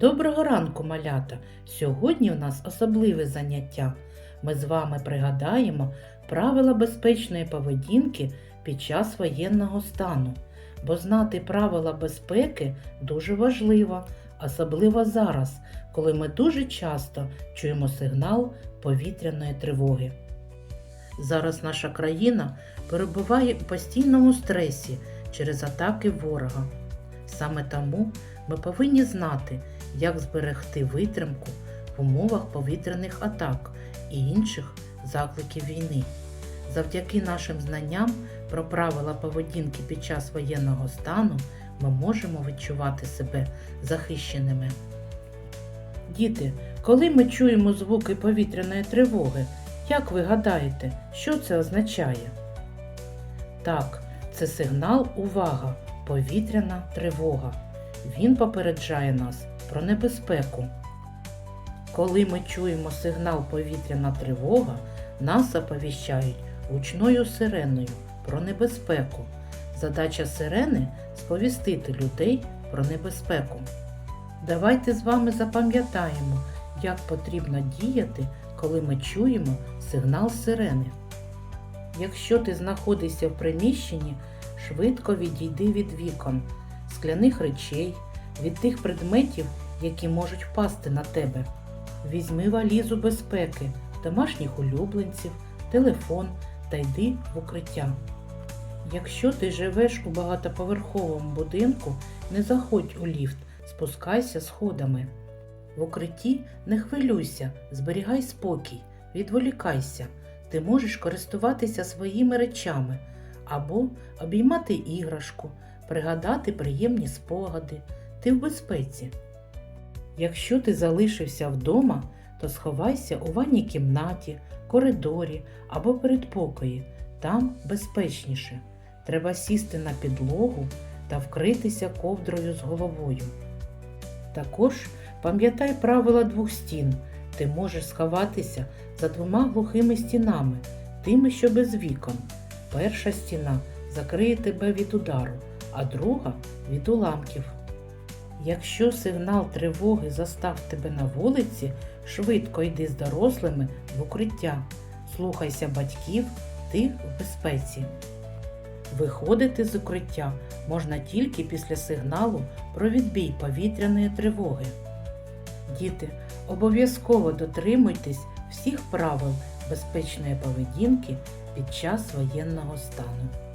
Доброго ранку, малята! Сьогодні у нас особливе заняття. Ми з вами пригадаємо правила безпечної поведінки під час воєнного стану. Бо знати правила безпеки дуже важливо, особливо зараз, коли ми дуже часто чуємо сигнал повітряної тривоги. Зараз наша країна перебуває у постійному стресі через атаки ворога. Саме тому ми повинні знати, як зберегти витримку в умовах повітряних атак і інших закликів війни. Завдяки нашим знанням про правила поведінки під час воєнного стану ми можемо відчувати себе захищеними. Діти, коли ми чуємо звуки повітряної тривоги, як ви гадаєте, що це означає? Так, це сигнал увага, повітряна тривога. Він попереджає нас про небезпеку. Коли ми чуємо сигнал повітряна тривога, нас оповіщають гучною сиреною про небезпеку. Задача сирени сповістити людей про небезпеку. Давайте з вами запам'ятаємо, як потрібно діяти, коли ми чуємо сигнал сирени. Якщо ти знаходишся в приміщенні, швидко відійди від вікон, скляних речей, від тих предметів, які можуть впасти на тебе. Візьми валізу безпеки, домашніх улюбленців, телефон та йди в укриття. Якщо ти живеш у багатоповерховому будинку, не заходь у ліфт, спускайся сходами. В укритті не хвилюйся, зберігай спокій, відволікайся. Ти можеш користуватися своїми речами або обіймати іграшку, пригадати приємні спогади. Ти в безпеці. Якщо ти залишився вдома, то сховайся у ванній кімнаті, коридорі або передпокої. Там безпечніше. Треба сісти на підлогу та вкритися ковдрою з головою. Також пам'ятай правила двох стін. Ти можеш сховатися за двома глухими стінами, тими, що без вікон. Перша стіна закриє тебе від удару, а друга від уламків. Якщо сигнал тривоги застав тебе на вулиці, швидко йди з дорослими в укриття. Слухайся батьків, ти в безпеці. Виходити з укриття можна тільки після сигналу про відбій повітряної тривоги. Діти, обов'язково дотримуйтесь всіх правил безпечної поведінки під час воєнного стану.